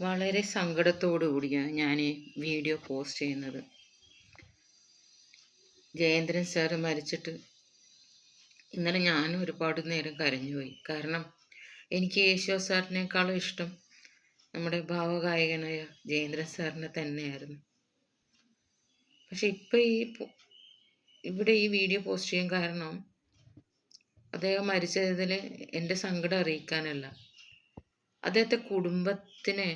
വളരെ സങ്കടത്തോടു കൂടിയാണ് ഞാൻ ഈ വീഡിയോ പോസ്റ്റ് ചെയ്യുന്നത്. ജയേന്ദ്രൻ സാറ് മരിച്ചിട്ട് ഇന്നലെ ഞാൻ ഒരുപാട് നേരം കരഞ്ഞുപോയി. കാരണം എനിക്ക് യേശോ സാറിനേക്കാളും ഇഷ്ടം നമ്മുടെ ഭാവഗായകനായ ജയേന്ദ്രൻ സാറിനെ തന്നെയായിരുന്നു. പക്ഷെ ഇപ്പം ഈ ഇവിടെ ഈ വീഡിയോ പോസ്റ്റ് ചെയ്യാൻ കാരണം അദ്ദേഹം മരിച്ചതിൽ എന്റെ സങ്കടം അറിയിക്കാനല്ല. അദ്ദേഹത്തെ കുടുംബത്തിന്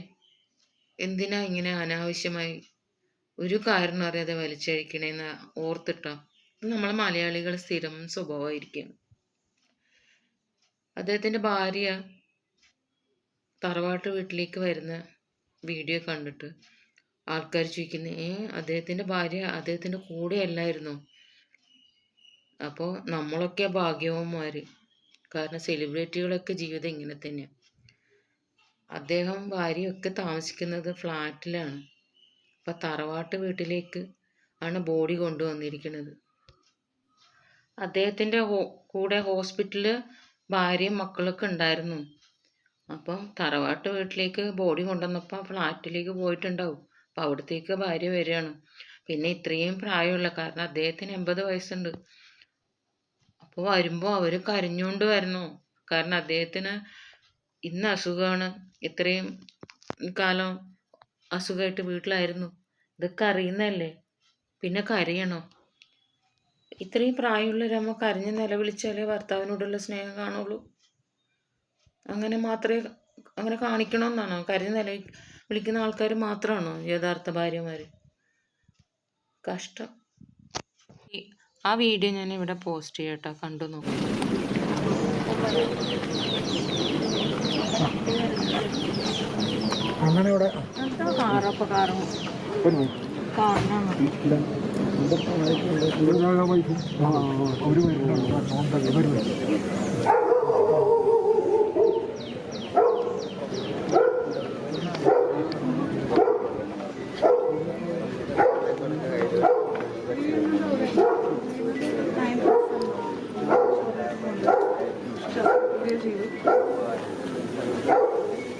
എന്തിനാ ഇങ്ങനെ അനാവശ്യമായി ഒരു കാരണം അറിയാതെ വലിച്ചഴിക്കണേന്ന് ഓർത്തിട്ടോ? നമ്മളെ മലയാളികൾ സ്ഥിരം സ്വഭാവമായിരിക്കും അദ്ദേഹത്തിന്റെ ഭാര്യ തറവാട്ട് വീട്ടിലേക്ക് വരുന്ന വീഡിയോ കണ്ടിട്ട് ആൾക്കാർ ചോദിക്കുന്നത് ഏ അദ്ദേഹത്തിന്റെ ഭാര്യ അദ്ദേഹത്തിന്റെ കൂടെ അല്ലായിരുന്നു? അപ്പോൾ നമ്മളൊക്കെ ഭാഗ്യവന്മാർ കാരണം സെലിബ്രിറ്റികളൊക്കെ ജീവിതം ഇങ്ങനെ തന്നെയാണ് അദ്ദേഹം ഭാര്യയൊക്കെ താമസിക്കുന്നത് ഫ്ലാറ്റിലാണ്. അപ്പം തറവാട്ട് വീട്ടിലേക്ക് ആണ് ബോഡി കൊണ്ടുവന്നിരിക്കുന്നത്. അദ്ദേഹത്തിന്റെ കൂടെ ഹോസ്പിറ്റലിൽ ഭാര്യയും മക്കളൊക്കെ ഉണ്ടായിരുന്നു. അപ്പം തറവാട്ട് വീട്ടിലേക്ക് ബോഡി കൊണ്ടുവന്നപ്പോൾ ഫ്ലാറ്റിലേക്ക് പോയിട്ടുണ്ടാവും. അപ്പം അവിടത്തേക്ക് ഭാര്യ വരികയാണ്. പിന്നെ ഇത്രയും പ്രായമുള്ള കാരണം അദ്ദേഹത്തിന് എൺപത് വയസ്സുണ്ട്. അപ്പോൾ വരുമ്പോൾ അവർ കരഞ്ഞുകൊണ്ട് വരുന്നു. കാരണം അദ്ദേഹത്തിന് ഇന്ന് അസുഖമാണ്. ഇത്രയും കാലം അസുഖമായിട്ട് വീട്ടിലായിരുന്നു. ഇതൊക്കെ അറിയുന്നതല്ലേ? പിന്നെ കരയണോ? ഇത്രയും പ്രായമുള്ളവരമ്മ കരഞ്ഞ് നിലവിളിച്ചാലേ ഭർത്താവിനോടുള്ള സ്നേഹം കാണുള്ളൂ. അങ്ങനെ മാത്രമേ അങ്ങനെ കാണിക്കണമെന്നാണോ? കരഞ്ഞ് നില വിളിക്കുന്ന ആൾക്കാർ മാത്രമാണോ യഥാർത്ഥ ഭാര്യമാർ കഷ്ടം. ആ വീഡിയോ ഞാൻ ഇവിടെ പോസ്റ്റ് ചെയ്യട്ടോ കണ്ടു നോക്കാം. അങ്ങനെ ഇവിടെ ഒരു മിനിറ്റ്. കാണണം